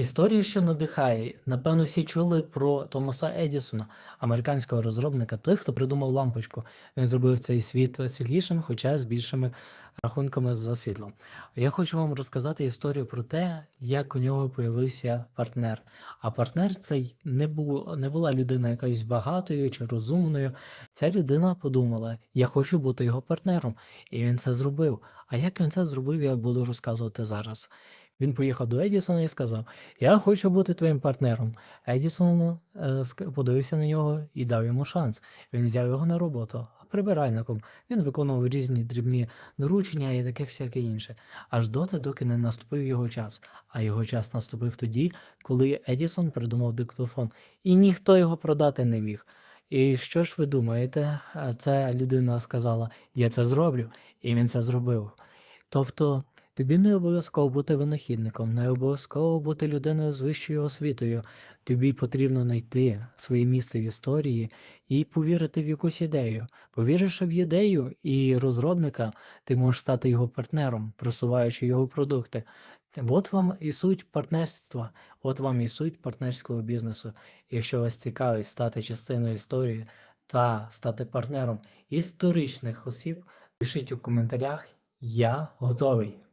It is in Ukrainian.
Історія, що надихає. Напевно, всі чули про Томаса Едісона, американського розробника, той, хто придумав лампочку. Він зробив цей світ світлішим, хоча з більшими рахунками за світлом. Я хочу вам розказати історію про те, як у нього появився партнер. А партнер цей не був не була людина якоюсь багатою чи розумною. Ця людина подумала: я хочу бути його партнером, і він це зробив. А як він це зробив, я буду розказувати зараз. Він поїхав до Едісона і сказав: Я хочу бути твоїм партнером. Едісон е, подивився на нього і дав йому шанс. Він взяв його на роботу прибиральником. Він виконував різні дрібні доручення і таке всяке інше. Аж доти, доки не наступив його час. А його час наступив тоді, коли Едісон придумав диктофон, і ніхто його продати не міг. І що ж ви думаєте? Е, Ця людина сказала: Я це зроблю, і він це зробив. Тобто тобі не обов'язково бути винахідником, не обов'язково бути людиною з вищою освітою. Тобі потрібно знайти своє місце в історії і повірити в якусь ідею. Повіривши в ідею і розробника, ти можеш стати його партнером, просуваючи його продукти. От вам і суть партнерства, от вам і суть партнерського бізнесу. Якщо вас цікавить стати частиною історії та стати партнером історичних осіб, пишіть у коментарях. Я готовий.